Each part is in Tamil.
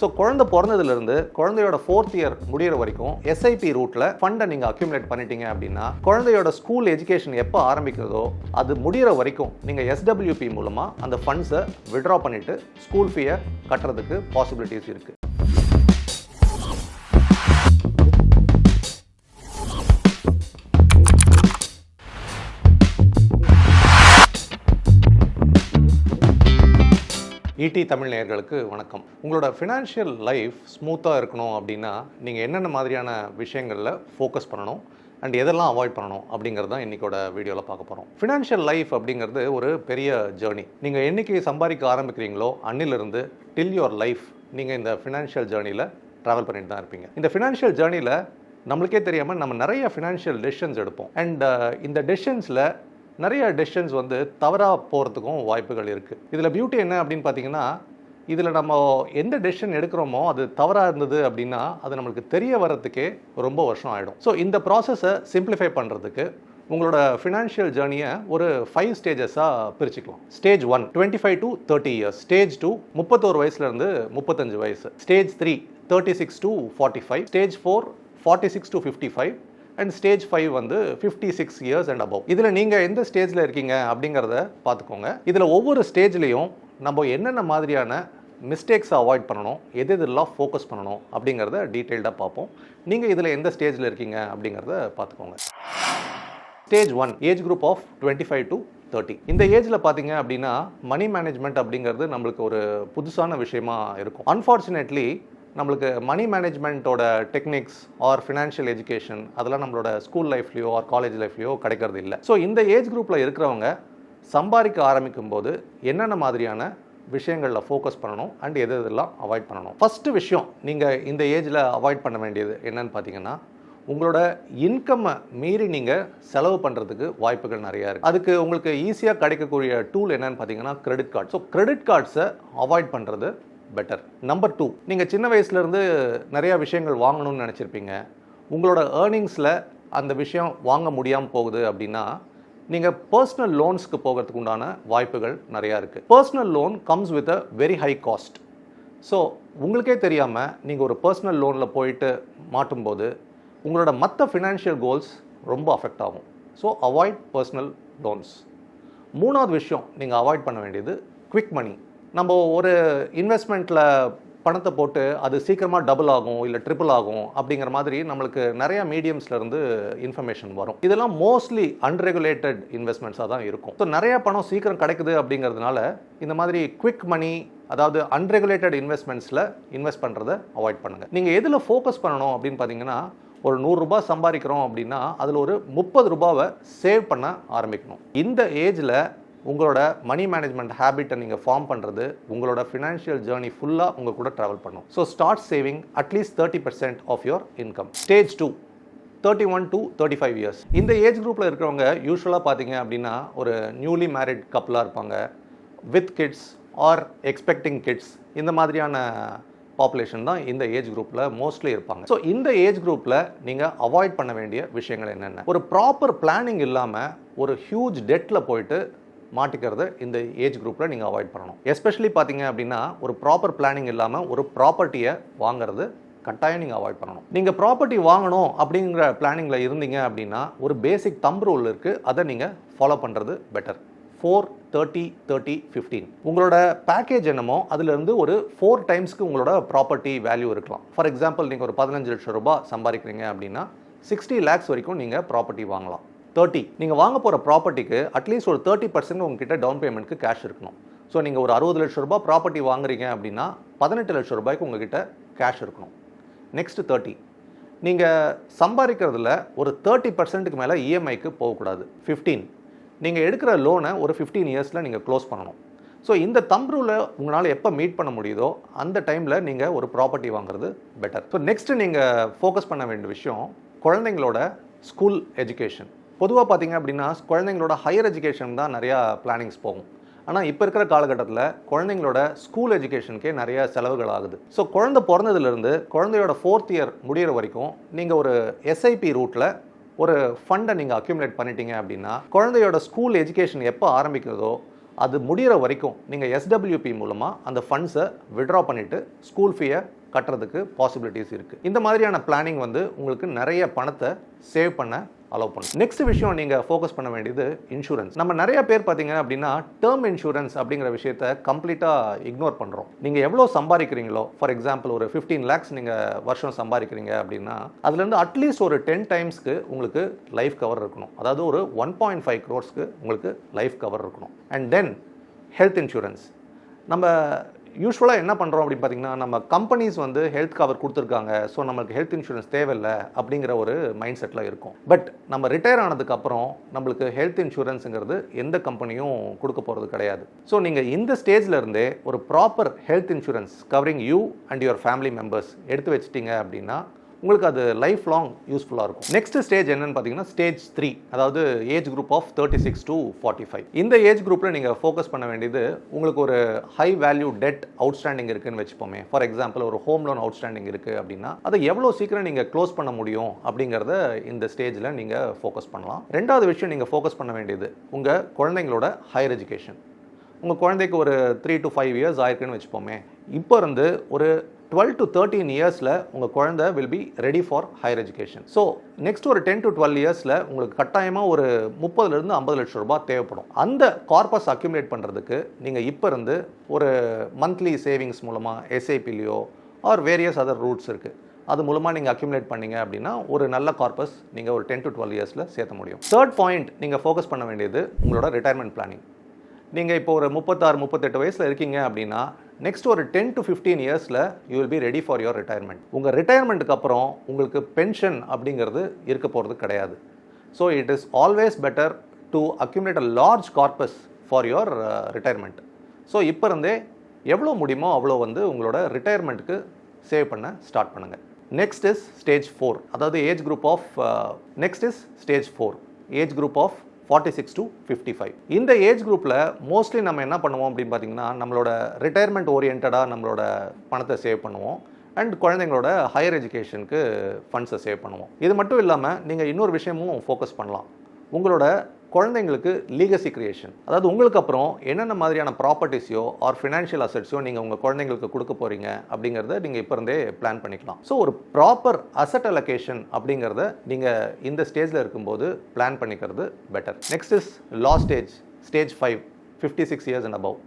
ஸோ குழந்தை பிறந்ததுலேருந்து குழந்தையோட ஃபோர்த் இயர் முடியிற வரைக்கும் எஸ்ஐபி ரூட்டில் ஃபண்டை நீங்கள் அக்யூமுலேட் பண்ணிட்டீங்க அப்படின்னா குழந்தையோட ஸ்கூல் எஜுகேஷன் எப்போ ஆரம்பிக்கிறதோ அது முடியிற வரைக்கும் நீங்கள் எஸ்டபிள்யூபி மூலமாக அந்த ஃபண்ட்ஸை விட்ரா பண்ணிவிட்டு ஸ்கூல் ஃபீயை கட்டுறதுக்கு பாசிபிலிட்டிஸ் இருக்குது ஈடி தமிழ் நேயர்களுக்கு வணக்கம். உங்களோட ஃபினான்ஷியல் லைஃப் ஸ்மூத்தாக இருக்கணும் அப்படின்னா நீங்கள் என்னென்ன மாதிரியான விஷயங்களில் ஃபோக்கஸ் பண்ணணும்? அண்ட் எதெல்லாம் அவாய்ட் பண்ணணும்? அப்படிங்கிறது தான் இன்றைக்கோட வீடியோவில் பார்க்க போகிறோம் ஃபினான்ஷியல் லைஃப் அப்படிங்கிறது ஒரு பெரிய ஜேர்னி நீங்கள் என்னைக்கு சம்பாதிக்க ஆரம்பிக்கிறீங்களோ அன்னிலிருந்து டில் யுவர் லைஃப் நீங்கள் இந்த ஃபினான்ஷியல் ஜேர்னியில் ட்ராவல் பண்ணிட்டு தான் இருப்பீங்க. இந்த ஃபினான்ஷியல் ஜேர்னியில் நம்மளுக்கே தெரியாமல் நம்ம நிறைய ஃபினான்ஷியல் டெசிஷன்ஸ் எடுப்போம். அண்ட் uh, இந்த டெசிஷன்ஸில் நிறைய டெசிஷன்ஸ் வந்து தவறாக போகிறதுக்கும் வாய்ப்புகள் இருக்குது இதில் பியூட்டி என்ன அப்படின்னு பார்த்தீங்கன்னா இதில் நம்ம எந்த டெசிஷன் எடுக்கிறோமோ அது தவறாக இருந்தது அப்படின்னா அது நம்மளுக்கு தெரிய வர்றதுக்கே ரொம்ப வருஷம் ஆகிடும் ஸோ இந்த ப்ராசஸை சிம்பிளிஃபை பண்ணுறதுக்கு உங்களோட ஃபினான்ஷியல் ஜேர்னியை ஒரு ஃபைவ் ஸ்டேஜஸாக பிரிச்சுக்கலாம். Stage one twenty five to thirty years stage two முப்பத்தோரு வயசுலேருந்து முப்பத்தஞ்சு வயசு. Stage three thirty six to forty five stage four forty six to fifty five and stage five வந்து fifty six years and above இதில் நீங்கள் எந்த ஸ்டேஜில் இருக்கீங்க அப்படிங்கிறத பார்த்துக்கோங்க. இதில் ஒவ்வொரு ஸ்டேஜ்லேயும் நம்ம என்னென்ன மாதிரியான மிஸ்டேக்ஸை அவாய்ட் பண்ணணும் எது எதெல்லாம் ஃபோக்கஸ் பண்ணணும் அப்படிங்கிறத டீட்டெயில்டாக பார்ப்போம். நீங்கள் இதில் எந்த ஸ்டேஜில் இருக்கீங்க அப்படிங்கிறத பார்த்துக்கோங்க. Stage one age group of twenty five to thirty இந்த ஏஜில் பார்த்தீங்க அப்படின்னா மணி மேனேஜ்மெண்ட் அப்படிங்கிறது நம்மளுக்கு ஒரு புதுசான விஷயமா இருக்கும். அன்ஃபார்ச்சுனேட்லி நம்மளுக்கு மணி மேனேஜ்மெண்ட்டோட டெக்னிக்ஸ் ஆர் ஃபினான்ஷியல் எஜுகேஷன் அதெல்லாம் நம்மளோட ஸ்கூல் லைஃப்லையோ ஆர் காலேஜ் லைஃப்லையோ கிடைக்கிறது இல்லை. ஸோ இந்த ஏஜ் குரூப்பில் இருக்கிறவங்க சம்பாதிக்க ஆரம்பிக்கும் போது என்னென்ன மாதிரியான விஷயங்களில் ஃபோக்கஸ் பண்ணணும் அண்ட் எது எதெல்லாம் அவாய்ட் பண்ணணும்? ஃபஸ்ட்டு விஷயம் நீங்கள் இந்த ஏஜில் அவாய்ட் பண்ண வேண்டியது என்னன்னு பார்த்தீங்கன்னா உங்களோட இன்கம்மை மீறி நீங்கள் செலவு பண்ணுறதுக்கு வாய்ப்புகள் நிறையா இருக்குது அதுக்கு உங்களுக்கு ஈஸியாக கிடைக்கக்கூடிய டூல் என்னன்னு பார்த்தீங்கன்னா கிரெடிட் கார்டு ஸோ கிரெடிட் கார்ட்ஸை அவாய்ட் பண்ணுறது பெட்டர் நம்பர் டூ நீங்கள் சின்ன வயசுலேருந்து நிறையா விஷயங்கள் வாங்கணும்னு நினச்சிருப்பீங்க. உங்களோட ஏர்னிங்ஸில் அந்த விஷயம் வாங்க முடியாமல் போகுது அப்படின்னா நீங்கள் பர்சனல் லோன்ஸ்க்கு போகிறதுக்கு உண்டான வாய்ப்புகள் நிறையா இருக்குது personal loan comes with a very high cost so உங்களுக்கே தெரியாமல் நீங்கள் ஒரு பர்சனல் லோனில் போயிட்டு மாட்டும்போது உங்களோட மற்ற ஃபினான்ஷியல் கோல்ஸ் ரொம்ப அஃபெக்ட் ஆகும். ஸோ அவாய்ட் பர்சனல் லோன்ஸ் மூணாவது விஷயம் நீங்கள் அவாய்ட் பண்ண வேண்டியது குவிக் மணி நம்ம ஒரு இன்வெஸ்ட்மெண்ட்டில் பணத்தை போட்டு அது சீக்கிரமாக டபுள் ஆகும் இல்லை ட்ரிபிள் ஆகும் அப்படிங்கிற மாதிரி நம்மளுக்கு நிறையா மீடியம்ஸ்லேருந்து இன்ஃபர்மேஷன் வரும். இதெல்லாம் மோஸ்ட்லி அன்ரெகுலேட்டட் இன்வெஸ்ட்மெண்ட்ஸாக தான் இருக்கும். ஸோ நிறைய பணம் சீக்கிரம் கிடைக்குது அப்படிங்கிறதுனால இந்த மாதிரி குவிக் மணி அதாவது அன்ரெகுலேட்டட் இன்வெஸ்ட்மெண்ட்ஸில் இன்வெஸ்ட் பண்ணுறதை அவாய்ட் பண்ணுங்கள் நீங்கள் எதில் ஃபோக்கஸ் பண்ணணும் அப்படின்னு பார்த்தீங்கன்னா ஒரு நூறுரூபா சம்பாதிக்கிறோம் அப்படின்னா அதில் ஒரு முப்பது ரூபாவை சேவ் பண்ண ஆரம்பிக்கணும். இந்த ஏஜில் உங்களோட மணி மேனேஜ்மெண்ட் ஹேபிட்டை நீங்கள் ஃபார்ம் பண்ணுறது உங்களோட ஃபினான்ஷியல் ஜேர்னி ஃபுல்லாக உங்கள் கூட ட்ராவல் பண்ணும். So start saving at least thirty percent of your income stage two thirty one to thirty five years இந்த ஏஜ் குரூப்பில் இருக்கிறவங்க யூஸ்வலாக பார்த்தீங்க அப்படின்னா ஒரு நியூலி மேரிட் கப்பலாக இருப்பாங்க. With kids or expecting kids இந்த மாதிரியான பாப்புலேஷன் தான் இந்த ஏஜ் குரூப்பில் மோஸ்ட்லி இருப்பாங்க. ஸோ இந்த ஏஜ் குரூப்பில் நீங்கள் அவாய்ட் பண்ண வேண்டிய விஷயங்கள் என்னென்ன? ஒரு ப்ராப்பர் பிளானிங் இல்லாமல் ஒரு ஹியூஜ் டெட்டில் போயிட்டு மாட்டிக்கிறத இந்த ஏஜ் குரூப்பில் நீங்கள் அவாய்ட் பண்ணணும். எஸ்பெஷலி பார்த்தீங்க அப்படின்னா ஒரு ப்ராப்பர் பிளானிங் இல்லாமல் ஒரு ப்ராப்பர்ட்டியை வாங்குறது கட்டாயம் நீங்கள் அவாய்ட் பண்ணணும். நீங்கள் ப்ராப்பர்ட்டி வாங்கணும் அப்படிங்கிற பிளானிங்கில் இருந்தீங்க அப்படின்னா ஒரு பேசிக் தம் ரூல் இருக்குது அதை நீங்கள் ஃபாலோ பண்ணுறது better four thirty thirty fifteen உங்களோட பேக்கேஜ் என்னமோ அதுலேருந்து ஒரு ஃபோர் டைம்ஸ்க்கு உங்களோட ப்ராப்பர்ட்டி வேல்யூ இருக்கலாம். ஃபார் எக்ஸாம்பிள் நீங்கள் ஒரு பதினஞ்சு லட்சம் ரூபாய் சம்பாதிக்கிறீங்க அப்படின்னா சிக்ஸ்டி லேக்ஸ் வரைக்கும் நீங்கள் ப்ராப்பர்ட்டி வாங்கலாம். தேர்ட்டி நீங்கள் வாங்க போகிற ப்ராப்பர்ட்டிக்கு அட்லீஸ்ட் ஒரு தேர்ட்டி பர்சன்ட் உங்ககிட்ட டவுன் பேமெண்ட்க்கு கேஷ் இருக்கணும். ஸோ நீங்கள் ஒரு அறுபது லட்சம் ரூபாய் ப்ராப்பர்ட்டி வாங்குறீங்க அப்படின்னா பதினெட்டு லட்சம் ரூபாய்க்கு உங்ககிட்ட கேஷ் இருக்கணும். நெக்ஸ்ட் தேர்ட்டி நீங்கள் சம்பாதிக்கிறதுல ஒரு தேர்ட்டி பர்சன்ட்டுக்கு மேலே இஎம்ஐக்கு போகக்கூடாது. ஃபிஃப்டீன் நீங்கள் எடுக்கிற லோனை ஒரு ஃபிஃப்டீன் இயர்ஸில் நீங்கள் க்ளோஸ் பண்ணணும். ஸோ இந்த தம் ரூலை உங்களால் எப்போ மீட் பண்ண முடியுதோ அந்த டைமில் நீங்கள் ஒரு ப்ராப்பர்ட்டி வாங்குறது பெட்டர் ஸோ நெக்ஸ்ட்டு நீங்கள் ஃபோக்கஸ் பண்ண வேண்டிய விஷயம் குழந்தைங்களோட ஸ்கூல் எஜுகேஷன் பொதுவாக பார்த்தீங்க அப்படின்னா குழந்தைங்களோட ஹையர் எஜுகேஷன் தான் நிறையா பிளானிங்ஸ் போகும். ஆனால் இப்போ இருக்கிற காலகட்டத்தில் குழந்தைங்களோட ஸ்கூல் எஜுகேஷனுக்கே நிறைய செலவுகள் ஆகுது. ஸோ குழந்தை பிறந்ததுலேருந்து குழந்தையோட ஃபோர்த் இயர் முடியிற வரைக்கும் நீங்கள் ஒரு எஸ்ஐபி ரூட்டில் ஒரு ஃபண்டை நீங்கள் அக்யூமுலேட் பண்ணிட்டீங்க அப்படின்னா குழந்தையோட ஸ்கூல் எஜுகேஷன் எப்போ ஆரம்பிக்கிறதோ அது முடிகிற வரைக்கும் நீங்கள் எஸ்டபிள்யூபி மூலமாக அந்த ஃபண்ட்ஸை விட்ரா பண்ணிவிட்டு ஸ்கூல் ஃபீயை கட்டுறதுக்கு பாசிபிலிட்டிஸ் இருக்குது இந்த மாதிரியான பிளானிங் வந்து உங்களுக்கு நிறைய பணத்தை சேவ் பண்ண அலோவ் பண்ணும் நெக்ஸ்ட் விஷயம் நீங்கள் ஃபோக்கஸ் பண்ண வேண்டியது இன்சூரன்ஸ் நம்ம நிறைய பேர் பார்த்தீங்க அப்படின்னா டேர்ம் இன்சூரன்ஸ் அப்படிங்கிற விஷயத்த கம்ப்ளீட்டாக இக்னோர் பண்ணுறோம் நீங்கள் எவ்வளோ சம்பாதிக்கிறீங்களோ ஃபார் எக்ஸாம்பிள் ஒரு ஃபிஃப்டீன் லேக்ஸ் நீங்கள் வருஷம் சம்பாதிக்கிறீங்க அப்படின்னா அதுலேருந்து அட்லீஸ்ட் ஒரு டென் டைம்ஸ்க்கு உங்களுக்கு லைஃப் கவர் இருக்கணும். அதாவது ஒரு ஒன் பாயிண்ட் ஃபைவ் க்ரோர்ஸ்க்கு உங்களுக்கு லைஃப் கவர் இருக்கணும். அண்ட் தென் ஹெல்த் இன்சூரன்ஸ் நம்ம யூஸ்வலாக என்ன பண்ணுறோம் அப்படின்னு பார்த்தீங்கன்னா நம்ம கம்பெனிஸ் வந்து ஹெல்த் கவர் கொடுத்துருக்காங்க. ஸோ நம்மளுக்கு ஹெல்த் இன்சூரன்ஸ் தேவையில்லை அப்படிங்கிற ஒரு மைண்ட் செட்டில் இருக்கும். பட் நம்ம ரிட்டையர் ஆனதுக்கப்புறம் நம்மளுக்கு ஹெல்த் இன்சூரன்ஸுங்கிறது எந்த கம்பெனியும் கொடுக்க போகிறது கிடையாது. ஸோ நீங்கள் இந்த ஸ்டேஜில் இருந்தே ஒரு proper health insurance covering you and your family members எடுத்து வச்சிட்டீங்க அப்படின்னா உங்களுக்கு அது லைஃப் லாங் யூஸ்ஃபுல்லாக இருக்கும். நெக்ஸ்ட் ஸ்டேஜ் என்னன்னு பார்த்தீங்கன்னா ஸ்டேஜ் த்ரீ அதாவது age group of thirty six to forty five இந்த ஏஜ் குரூப்பில் நீங்கள் ஃபோக்கஸ் பண்ண வேண்டியது உங்களுக்கு ஒரு ஹை வேல்யூ டெட் அவுட்ஸ்டாண்டிங் இருக்குன்னு வச்சுப்போமே. ஃபார் எக்ஸாம்பிள் ஒரு ஹோம் லோன் அவுட்ஸ்டாண்டிங் இருக்குது அப்படின்னா அதை எவ்வளோ சீக்கிரம் நீங்கள் க்ளோஸ் பண்ண முடியும் அப்படிங்கிறத இந்த ஸ்டேஜில் நீங்கள் ஃபோக்கஸ் பண்ணலாம். ரெண்டாவது விஷயம் நீங்கள் ஃபோக்கஸ் பண்ண வேண்டியது உங்கள் குழந்தைங்களோட ஹையர் எஜுகேஷன் உங்கள் குழந்தைக்கு ஒரு த்ரீ டு ஃபைவ் இயர்ஸ் ஆயிருக்குன்னு வச்சுப்போமே. இப்போ இருந்து ஒரு டுவெல் டு தேர்ட்டீன் இயர்ஸில் உங்கள் குழந்தை will be ready for higher education so next ஒரு டென் டு டுவெல் இயர்ஸில் உங்களுக்கு கட்டாயமாக ஒரு முப்பதுலேருந்து ஐம்பது லட்சம் ரூபாய் தேவைப்படும். அந்த கார்பஸ் அக்யூமுலேட் பண்ணுறதுக்கு நீங்கள் இப்போ இருந்து ஒரு மந்த்லி சேவிங்ஸ் மூலமாக எஸ்ஐபிலையோ ஆர் வேரியஸ் அதர் ரூட்ஸ் இருக்குது அது மூலமாக நீங்கள் அக்யூமுலேட் பண்ணீங்க அப்படின்னா ஒரு நல்ல கார்பஸ் நீங்கள் ஒரு டென் டு டுவெல் இயர்ஸில் சேர்த்த முடியும். தேர்ட் பாயிண்ட் நீங்கள் ஃபோக்கஸ் பண்ண வேண்டியது உங்களோட ரிட்டையர்மெண்ட் பிளானிங் நீங்கள் இப்போ ஒரு முப்பத்தாறு முப்பத்தெட்டு வயசில் இருக்கீங்க அப்படின்னா நெக்ஸ்ட் ஒரு டென் டு ஃபிஃப்டீன் இயர்ஸில் you will be ready for your retirement உங்கள் ரிட்டையர்மெண்ட்டுக்கு அப்புறம் உங்களுக்கு பென்ஷன் அப்படிங்கிறது இருக்க போகிறது கிடையாது. So it is always better to accumulate a large corpus for your retirement so இப்போ இருந்தே எவ்வளோ முடியுமோ அவ்வளோ வந்து உங்களோட ரிட்டையர்மெண்ட்டுக்கு சேவ் பண்ண ஸ்டார்ட் பண்ணுங்கள் நெக்ஸ்ட் இஸ் ஸ்டேஜ் ஃபோர் அதாவது age group of next is stage four age group of forty six to fifty five இந்த ஏஜ் குரூப்பில் மோஸ்ட்லி நம்ம என்ன பண்ணுவோம் அப்படின்னு பார்த்தீங்கன்னா நம்மளோட ரிட்டையர்மெண்ட் ஓரியன்டாக நம்மளோட பணத்தை சேவ் பண்ணுவோம். அண்ட் குழந்தைங்களோட ஹையர் எஜுகேஷனுக்கு ஃபண்ட்ஸை சேவ் பண்ணுவோம். இது மட்டும் இல்லாமல் நீங்கள் இன்னொரு விஷயமும் ஃபோக்கஸ் பண்ணலாம். உங்களோட குழந்தைங்களுக்கு லீகசி கிரியேஷன் அதாவது உங்களுக்கு அப்புறம் என்னென்ன மாதிரியான ப்ராப்பர்ட்டிஸையோ ஆர் ஃபினான்ஷியல் அசட்ஸையோ நீங்கள் உங்கள் குழந்தைங்களுக்கு கொடுக்க போகிறீங்க அப்படிங்கிறத நீங்கள் இப்போ இருந்தே பிளான் பண்ணிக்கலாம். ஸோ ஒரு ப்ராப்பர் அசட் அலோகேஷன் அப்படிங்கிறத நீங்கள் இந்த ஸ்டேஜில் இருக்கும்போது பிளான் பண்ணிக்கிறது better next is law stage stage five fifty six years and above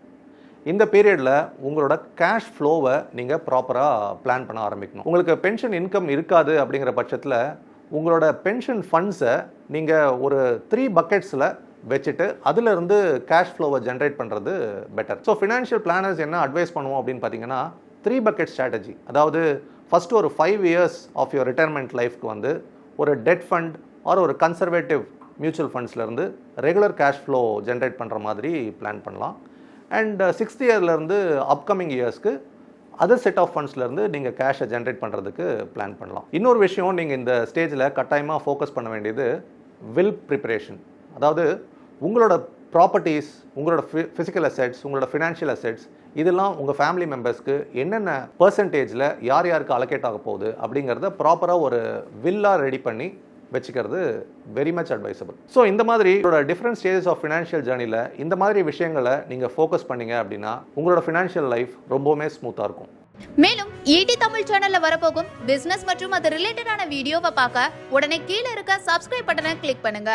இந்த பீரியடில் உங்களோட கேஷ் ஃப்ளோவை நீங்கள் ப்ராப்பராக பிளான் பண்ண ஆரம்பிக்கணும். உங்களுக்கு பென்ஷன் இன்கம் இருக்காது அப்படிங்கிற பட்சத்தில் உங்களோட பென்ஷன் ஃபண்ட்ஸை நீங்கள் ஒரு த்ரீ பக்கெட்ஸில் வச்சுட்டு அதிலிருந்து கேஷ் ஃப்ளோவை ஜென்ரேட் பண்ணுறது பெட்டர் ஸோ ஃபினான்ஷியல் பிளானர்ஸ் என்ன அட்வைஸ் பண்ணுவோம் அப்படின்னு பார்த்தீங்கன்னா த்ரீ பக்கெட் ஸ்ட்ராட்டஜி அதாவது ஃபஸ்ட்டு ஒரு five years of your retirement லைஃப்க்கு வந்து ஒரு டெட் ஃபண்ட் ஆர் ஒரு கன்சர்வேட்டிவ் மியூச்சுவல் ஃபண்ட்ஸ்லேருந்து ரெகுலர் கேஷ் ஃப்ளோ ஜென்ரேட் பண்ணுற மாதிரி பிளான் பண்ணலாம். அண்ட் சிக்ஸ்த் இயர்லேருந்து அப்கமிங் இயர்ஸ்க்கு அதர் செட் ஆஃப் ஃபண்ட்ஸ்லேருந்து நீங்கள் கேஷை ஜென்ரேட் பண்ணுறதுக்கு பிளான் பண்ணலாம். இன்னொரு விஷயம் நீங்கள் இந்த ஸ்டேஜில் கட்டாயமாக ஃபோக்கஸ் பண்ண வேண்டியது வில் ப்ரிப்பரேஷன் அதாவது உங்களோட ப்ராப்பர்ட்டிஸ் உங்களோட ஃபி ஃபிசிக்கல் அசெட்ஸ் உங்களோட ஃபினான்ஷியல் அசெட்ஸ் இதெல்லாம் உங்கள் ஃபேமிலி மெம்பர்ஸ்க்கு என்னென்ன பர்சன்டேஜில் யார் யாருக்கு அலோகேட் ஆக போகுது அப்படிங்கிறத ப்ராப்பராக ஒரு வில்லாக ரெடி பண்ணி வச்சுக்கிறது வெரி மச் அட்வைசபிள் ஸோ இந்த மாதிரி உங்களோட டிஃப்ரெண்ட் ஸ்டேஜஸ் ஆஃப் ஃபினான்ஷியல் ஜேர்னியில் இந்த மாதிரி விஷயங்களை நீங்கள் ஃபோக்கஸ் பண்ணீங்க அப்படின்னா உங்களோட ஃபினான்ஷியல் லைஃப் ரொம்பவுமே ஸ்மூத்தாக இருக்கும். மேலும் ஈடி தமிழ் சேனல்ல வரப்போகும் பிசினஸ் மற்றும் அது ரிலேட்டடான வீடியோவை பார்க்க உடனே கீழே இருக்க சப்ஸ்கிரைப் பட்டனை கிளிக் பண்ணுங்க.